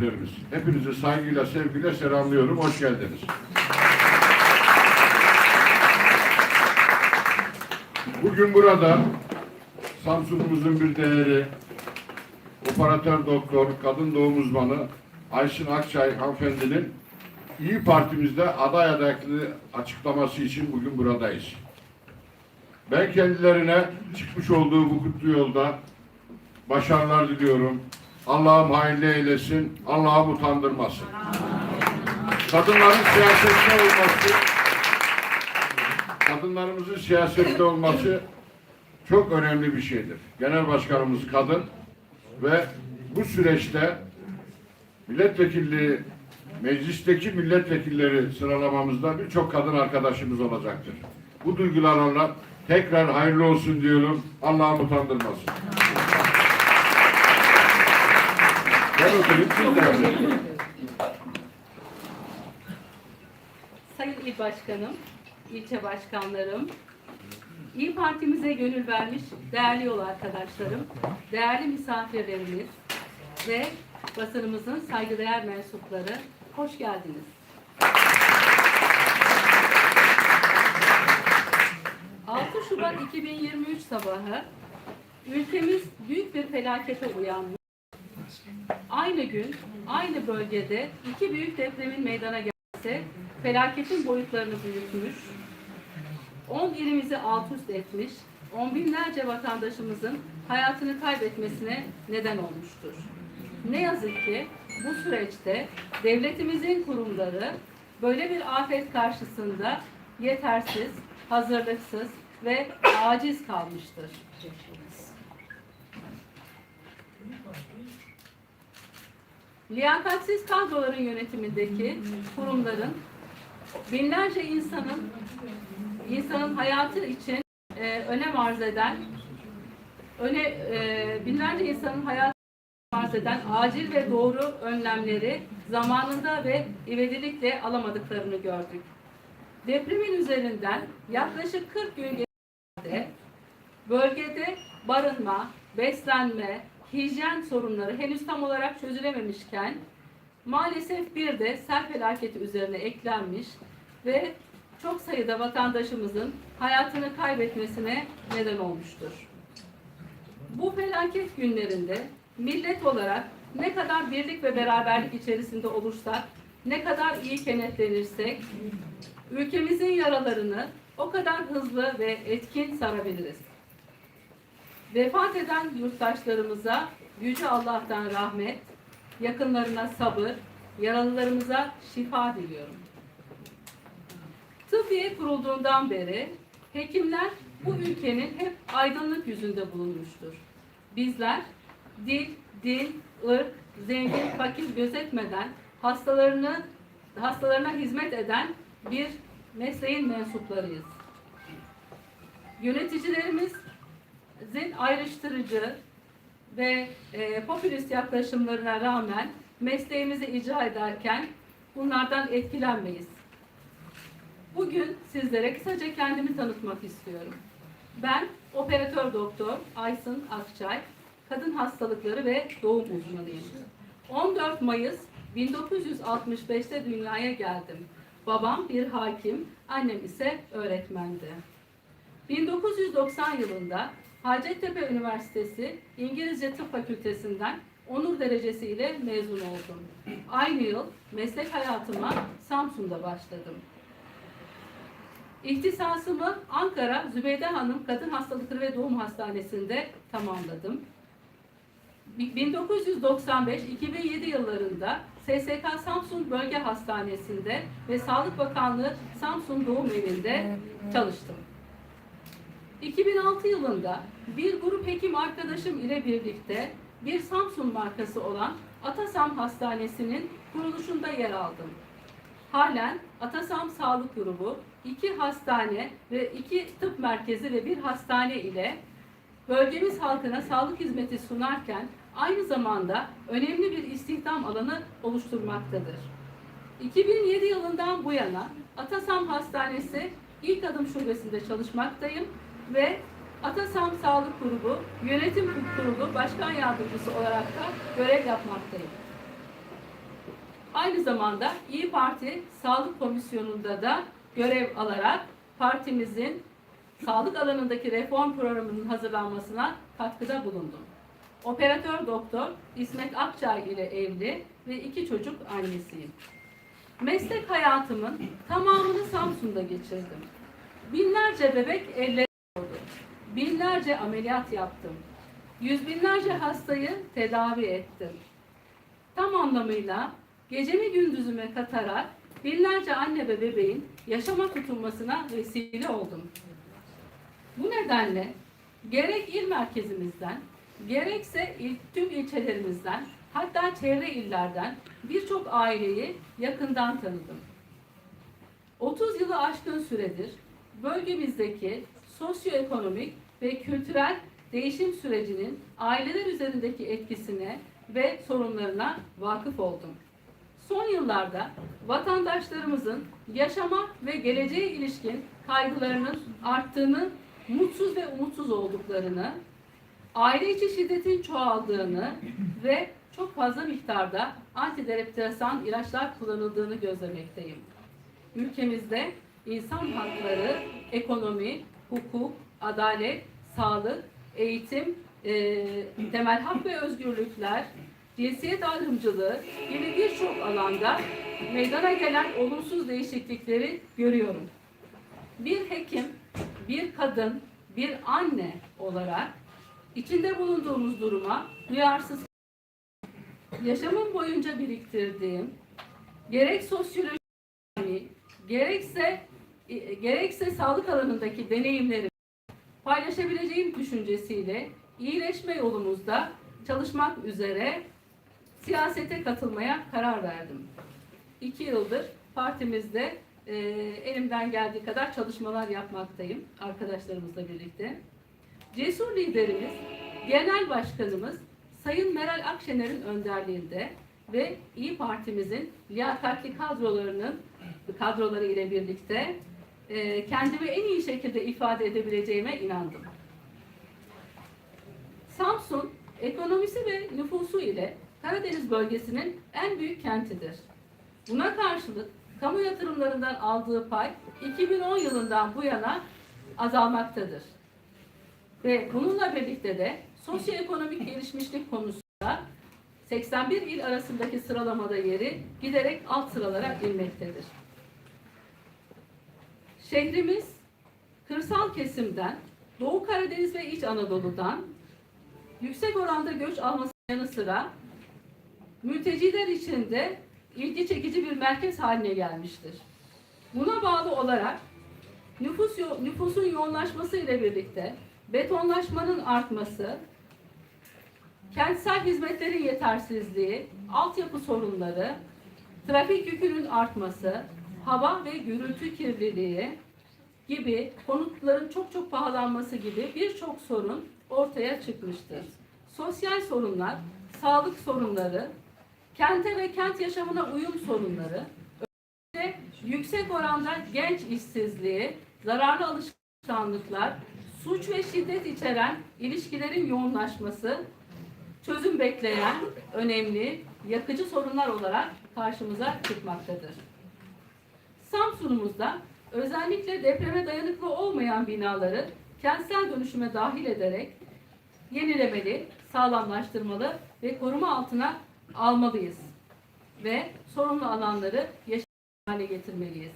misafirlerimiz. Hepinizi saygıyla, sevgiyle selamlıyorum. Hoş geldiniz. Bugün burada Samsun'umuzun bir değeri, operatör doktor, kadın doğum uzmanı Ayşin Akçay hanımefendinin İyi Partimizde aday adaylığı açıklaması için bugün buradayız. Ben kendilerine çıkmış olduğu bu kutlu yolda başarılar diliyorum. Allah'ım hayırlı eylesin, Allah'ım utandırmasın. Kadınların siyasette olması, kadınlarımızın siyasette olması çok önemli bir şeydir. Genel başkanımız kadın ve bu süreçte milletvekilliği meclisteki milletvekilleri sıralamamızda birçok kadın arkadaşımız olacaktır. Bu duygularla tekrar hayırlı olsun diyorum. Allah'ım utandırmasın. Edin. Sayın İl Başkanım, ilçe başkanlarım, İyi Partimize gönül vermiş değerli yol arkadaşlarım, değerli misafirlerimiz ve basınımızın saygıdeğer mensupları, hoş geldiniz. ...6 Şubat 2023 sabahı ülkemiz büyük bir felakete uyanmış. Aynı gün, aynı bölgede iki büyük depremin meydana gelse felaketin boyutlarını büyütmüş, 10 ilimizi alt üst etmiş, on binlerce vatandaşımızın hayatını kaybetmesine neden olmuştur. Ne yazık ki bu süreçte devletimizin kurumları böyle bir afet karşısında yetersiz, hazırlıksız ve aciz kalmıştır. Liyakatsiz kadroların yönetimindeki kurumların binlerce insanın insanın hayatı için e, önem arz eden öne e, binlerce insanın hayatı arz eden acil ve doğru önlemleri zamanında ve ivedilikle alamadıklarını gördük. Depremin üzerinden yaklaşık 40 gün geçtiğinde bölgede barınma, beslenme, hijyen sorunları henüz tam olarak çözülememişken maalesef bir de sel felaketi üzerine eklenmiş ve çok sayıda vatandaşımızın hayatını kaybetmesine neden olmuştur. Bu felaket günlerinde millet olarak ne kadar birlik ve beraberlik içerisinde olursak, ne kadar iyi kenetlenirsek, ülkemizin yaralarını o kadar hızlı ve etkin sarabiliriz. Vefat eden yurttaşlarımıza Yüce Allah'tan rahmet, yakınlarına sabır, yaralılarımıza şifa diliyorum. Tıbbiye kurulduğundan beri hekimler bu ülkenin hep aydınlık yüzünde bulunmuştur. Bizler dil, din, ırk, zengin, fakir gözetmeden hastalarını hastalarına hizmet eden bir mesleğin mensuplarıyız. Yöneticilerimizin ayrıştırıcı ve e, popülist yaklaşımlarına rağmen mesleğimizi icra ederken bunlardan etkilenmeyiz. Bugün sizlere kısaca kendimi tanıtmak istiyorum. Ben operatör doktor Aysın Akçay, kadın hastalıkları ve doğum uzmanıyım. 14 Mayıs 1965'te dünyaya geldim. Babam bir hakim, annem ise öğretmendi. 1990 yılında Hacettepe Üniversitesi İngilizce Tıp Fakültesinden onur derecesi ile mezun oldum. Aynı yıl meslek hayatıma Samsun'da başladım. İhtisasımı Ankara Zübeyde Hanım Kadın Hastalıkları ve Doğum Hastanesi'nde tamamladım. 1995-2007 yıllarında SSK Samsun Bölge Hastanesi'nde ve Sağlık Bakanlığı Samsun Doğum Evi'nde çalıştım. 2006 yılında bir grup hekim arkadaşım ile birlikte bir Samsun markası olan Atasam Hastanesi'nin kuruluşunda yer aldım. Halen Atasam Sağlık Grubu iki hastane ve iki tıp merkezi ve bir hastane ile bölgemiz halkına sağlık hizmeti sunarken aynı zamanda önemli bir istihdam alanı oluşturmaktadır. 2007 yılından bu yana Atasam Hastanesi ilk adım şubesinde çalışmaktayım ve Atasam Sağlık Grubu Yönetim Kurulu Başkan Yardımcısı olarak da görev yapmaktayım. Aynı zamanda İyi Parti Sağlık Komisyonu'nda da görev alarak partimizin sağlık alanındaki reform programının hazırlanmasına katkıda bulundum. Operatör doktor İsmet Akçay ile evli ve iki çocuk annesiyim. Meslek hayatımın tamamını Samsun'da geçirdim. Binlerce bebek oldu. Binlerce ameliyat yaptım. Yüz binlerce hastayı tedavi ettim. Tam anlamıyla gecemi gündüzüme katarak binlerce anne ve bebeğin yaşama tutunmasına vesile oldum. Bu nedenle gerek il merkezimizden, gerekse il, tüm ilçelerimizden, hatta çevre illerden birçok aileyi yakından tanıdım. 30 yılı aşkın süredir bölgemizdeki sosyoekonomik ve kültürel değişim sürecinin aileler üzerindeki etkisine ve sorunlarına vakıf oldum. Son yıllarda vatandaşlarımızın yaşama ve geleceğe ilişkin kaygılarının arttığını, mutsuz ve umutsuz olduklarını, aile içi şiddetin çoğaldığını ve çok fazla miktarda antidepresan ilaçlar kullanıldığını gözlemekteyim. Ülkemizde insan hakları, ekonomi, hukuk, adalet, sağlık, eğitim, eee, temel hak ve özgürlükler, cinsiyet ayrımcılığı gibi birçok alanda meydana gelen olumsuz değişiklikleri görüyorum. Bir hekim, bir kadın, bir anne olarak içinde bulunduğumuz duruma duyarsız yaşamım boyunca biriktirdiğim gerek sosyoloji gerekse e, gerekse sağlık alanındaki deneyimleri paylaşabileceğim düşüncesiyle iyileşme yolumuzda çalışmak üzere siyasete katılmaya karar verdim. İki yıldır partimizde e, elimden geldiği kadar çalışmalar yapmaktayım arkadaşlarımızla birlikte. Cesur liderimiz, genel başkanımız Sayın Meral Akşener'in önderliğinde ve İyi Partimizin liyakatli kadrolarının kadroları ile birlikte e, kendimi en iyi şekilde ifade edebileceğime inandım. Samsun ekonomisi ve nüfusu ile Karadeniz bölgesinin en büyük kentidir. Buna karşılık kamu yatırımlarından aldığı pay 2010 yılından bu yana azalmaktadır. Ve bununla birlikte de sosyoekonomik gelişmişlik konusunda 81 il arasındaki sıralamada yeri giderek alt sıralara inmektedir. Şehrimiz kırsal kesimden, Doğu Karadeniz ve İç Anadolu'dan yüksek oranda göç alması yanı sıra mülteciler için de ilgi çekici bir merkez haline gelmiştir. Buna bağlı olarak nüfus yo- nüfusun yoğunlaşması ile birlikte betonlaşmanın artması, kentsel hizmetlerin yetersizliği, altyapı sorunları, trafik yükünün artması, hava ve gürültü kirliliği gibi konutların çok çok pahalanması gibi birçok sorun ortaya çıkmıştır. Sosyal sorunlar, sağlık sorunları, kente ve kent yaşamına uyum sorunları, ve yüksek oranda genç işsizliği, zararlı alışkanlıklar, suç ve şiddet içeren ilişkilerin yoğunlaşması, çözüm bekleyen önemli, yakıcı sorunlar olarak karşımıza çıkmaktadır. Samsun'umuzda özellikle depreme dayanıklı olmayan binaları kentsel dönüşüme dahil ederek yenilemeli, sağlamlaştırmalı ve koruma altına almalıyız ve sorunlu alanları yaşam hale getirmeliyiz.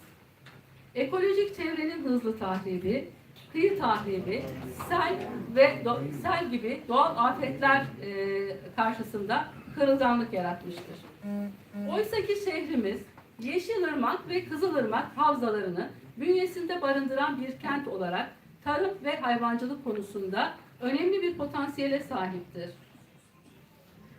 Ekolojik çevrenin hızlı tahribi, kıyı tahribi, sel ve sel gibi doğal afetler e, karşısında kırılganlık yaratmıştır. Oysa ki şehrimiz Yeşilırmak ve Kızılırmak havzalarını bünyesinde barındıran bir kent olarak tarım ve hayvancılık konusunda önemli bir potansiyele sahiptir.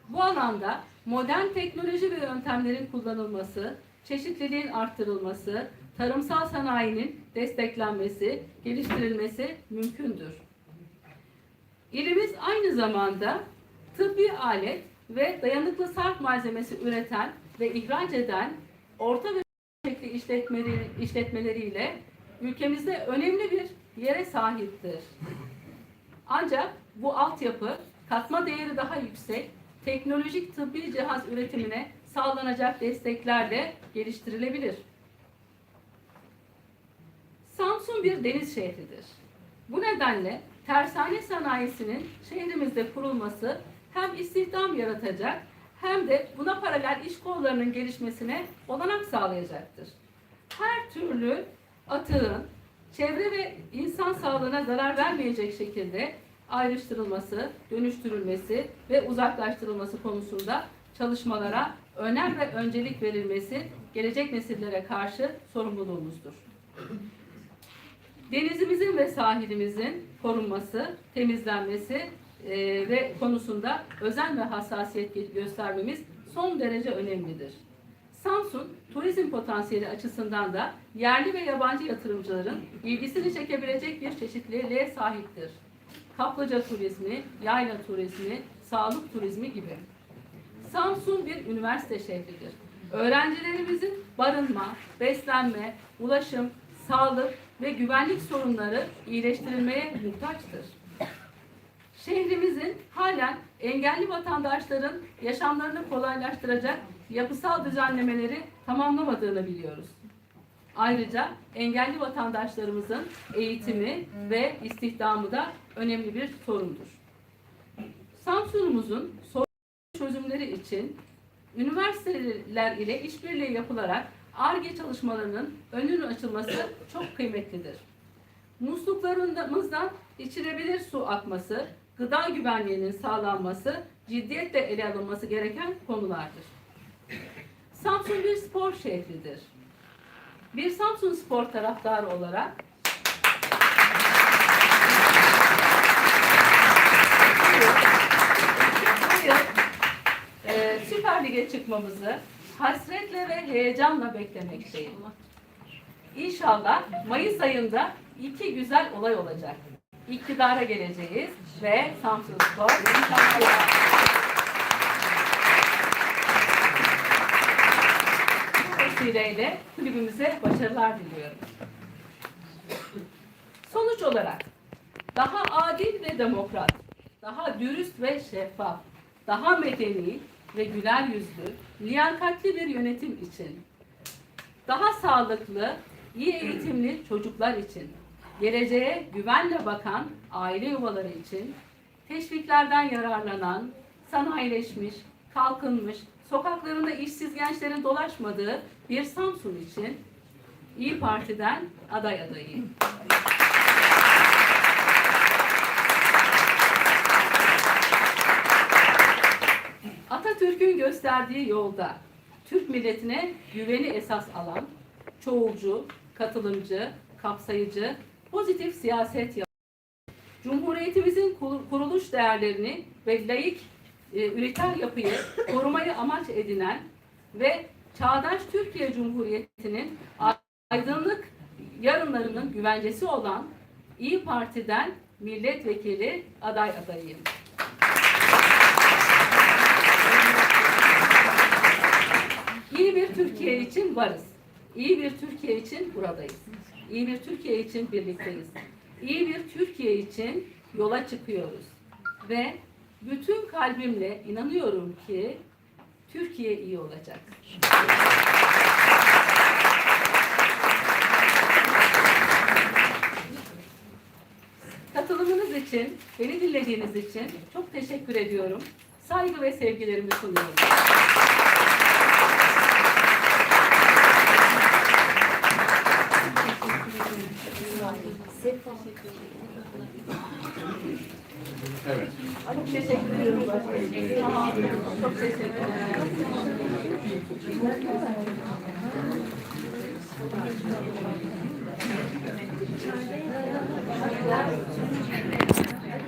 Bu alanda modern teknoloji ve yöntemlerin kullanılması, çeşitliliğin arttırılması, tarımsal sanayinin desteklenmesi, geliştirilmesi mümkündür. İlimiz aynı zamanda tıbbi alet ve dayanıklı sarf malzemesi üreten ve ihraç eden orta ve ölçekli işletmeleri, işletmeleriyle ülkemizde önemli bir yere sahiptir. Ancak bu altyapı katma değeri daha yüksek teknolojik tıbbi cihaz üretimine sağlanacak desteklerle geliştirilebilir. Samsun bir deniz şehridir. Bu nedenle tersane sanayisinin şehrimizde kurulması hem istihdam yaratacak hem de buna paralel iş kollarının gelişmesine olanak sağlayacaktır. Her türlü atığın çevre ve insan sağlığına zarar vermeyecek şekilde ayrıştırılması, dönüştürülmesi ve uzaklaştırılması konusunda çalışmalara önem ve öncelik verilmesi gelecek nesillere karşı sorumluluğumuzdur. Denizimizin ve sahilimizin korunması, temizlenmesi e, ve konusunda özen ve hassasiyet göstermemiz son derece önemlidir. Samsun, turizm potansiyeli açısından da yerli ve yabancı yatırımcıların ilgisini çekebilecek bir çeşitliliğe sahiptir. Kaplıca turizmi, yayla turizmi, sağlık turizmi gibi. Samsun bir üniversite şehridir. Öğrencilerimizin barınma, beslenme, ulaşım, sağlık ve güvenlik sorunları iyileştirilmeye muhtaçtır. Şehrimizin halen engelli vatandaşların yaşamlarını kolaylaştıracak yapısal düzenlemeleri tamamlamadığını biliyoruz. Ayrıca engelli vatandaşlarımızın eğitimi ve istihdamı da önemli bir sorundur. Samsun'umuzun sorun çözümleri için üniversiteler ile işbirliği yapılarak ARGE çalışmalarının önünün açılması çok kıymetlidir. Musluklarımızdan içilebilir su akması, gıda güvenliğinin sağlanması ciddiyetle ele alınması gereken konulardır. Samsun bir spor şehridir. Bir Samsun spor taraftarı olarak bu yıl e, Süper Lig'e çıkmamızı hasretle ve heyecanla beklemekteyim. İnşallah Mayıs ayında iki güzel olay olacak. İktidara geleceğiz ve Samsun Spor. Bu vesileyle kulübümüze başarılar diliyorum. Sonuç olarak daha adil ve demokrat, daha dürüst ve şeffaf, daha medeni ve güler yüzlü, liyakatli bir yönetim için, daha sağlıklı, iyi eğitimli çocuklar için, geleceğe güvenle bakan aile yuvaları için, teşviklerden yararlanan, sanayileşmiş, kalkınmış, sokaklarında işsiz gençlerin dolaşmadığı bir Samsun için İyi Parti'den aday adayıyım. Atatürk'ün gösterdiği yolda Türk milletine güveni esas alan, çoğulcu, katılımcı, kapsayıcı, pozitif siyaset yapan, Cumhuriyetimizin kur- kuruluş değerlerini ve layık e, üniter yapıyı korumayı amaç edinen ve çağdaş Türkiye Cumhuriyeti'nin aydınlık yarınlarının güvencesi olan İyi Parti'den milletvekili aday adayıyım. İyi bir Türkiye için varız. İyi bir Türkiye için buradayız. İyi bir Türkiye için birlikteyiz. İyi bir Türkiye için yola çıkıyoruz. Ve bütün kalbimle inanıyorum ki Türkiye iyi olacak. Katılımınız için, beni dinlediğiniz için çok teşekkür ediyorum. Saygı ve sevgilerimi sunuyorum. Evet. Çok teşekkür ediyorum başkanım. Tamam. Çok teşekkürler.